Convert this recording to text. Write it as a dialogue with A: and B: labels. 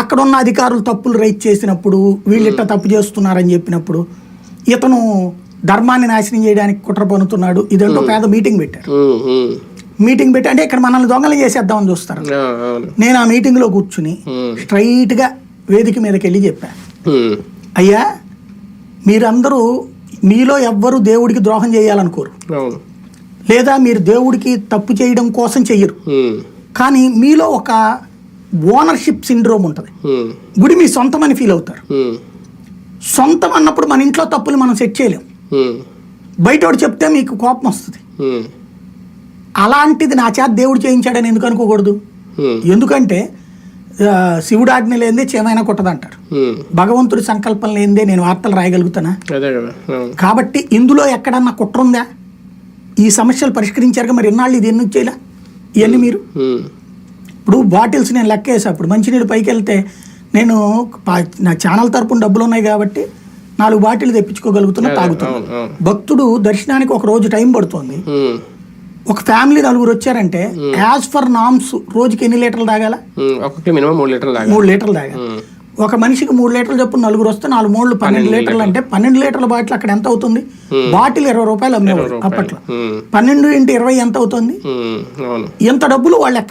A: అక్కడ ఉన్న అధికారులు తప్పులు రైట్ చేసినప్పుడు వీళ్ళిట్ట తప్పు చేస్తున్నారని చెప్పినప్పుడు ఇతను ధర్మాన్ని నాశనం చేయడానికి కుట్ర పన్నుతున్నాడు. ఇదంటూ పేద మీటింగ్ పెట్టారు. మీటింగ్ పెట్టి అంటే ఇక్కడ మనల్ని దొంగలు చేసేద్దామని చూస్తారు. నేను ఆ మీటింగ్లో కూర్చుని స్ట్రైట్గా వేదిక మీదకి వెళ్ళి చెప్పాను అయ్యా మీరందరూ మీలో ఎవ్వరు దేవుడికి ద్రోహం చేయాలనుకోరు. లేదా మీరు దేవుడికి తప్పు చేయడం కోసం చెయ్యరు. కానీ మీలో ఒక ఓనర్షిప్ సిండ్రోమ్ ఉంటుంది. గుడి మీ సొంతమని ఫీల్ అవుతారు. సొంతం అన్నప్పుడు మన ఇంట్లో తప్పులు మనం సెట్ చేయలేం.
B: ఉమ్,
A: బయటోడు చెప్తే మీకు కోపం వస్తుంది. అలాంటిది నా చేత దేవుడు చేయించాడని ఎందుకు అనుకోకూడదు? ఎందుకంటే శివుడు ఆజ్ఞ లేనిదే చేమైనా కొట్టదంటారు. భగవంతుడి సంకల్పం లేనిదే నేను వార్తలు రాయగలుగుతానా? కాబట్టి ఇందులో ఎక్కడన్నా కుట్ర ఉందా? ఈ సమస్యలు పరిష్కరించారుగా మరి ఎన్నాళ్ళు ఇది ఎందుకు చేయలే? ఇవన్నీ మీరు? ఇప్పుడు బాటిల్స్ నేను లెక్క వేసా అప్పుడు మంచినీళ్ళు పైకి వెళ్తే నేను నా ఛానల్ తరపున డబ్బులు ఉన్నాయి కాబట్టి నాలుగు బాటిల్ తెప్పించుకోగలుగుతున్నా
B: అవును,
A: తాగుతున్నా.
B: అవును, అవును.
A: భక్తుడు దర్శనానికి ఒక రోజు టైం పడుతుంది. ఒక ఫ్యామిలీ నలుగురు వచ్చారంటే యాజ్ ఫర్ నామ్స్ రోజుకి ఎన్ని లీటర్లు తాగాల?
B: మినిమం మూడు లీటర్లు తాగాలి.
A: మూడు లీటర్లు తాగాలి.
B: ఉమ్,
A: ఒక మనిషికి మూడు లీటర్లు చొప్పున నలుగురు వస్తే నాలుగు మూడు పన్నెండు లీటర్లు అంటే పన్నెండు లీటర్ల బాటిల్ అక్కడ ఎంత అవుతుంది? బాటిల్ ఇరవై రూపాయలు అమ్మేవాడు అప్పట్లో. పన్నెండు ఇంటూ ఇరవై ఎంత అవుతుంది? ఎంత డబ్బులు వాళ్ళు ఎక్కడి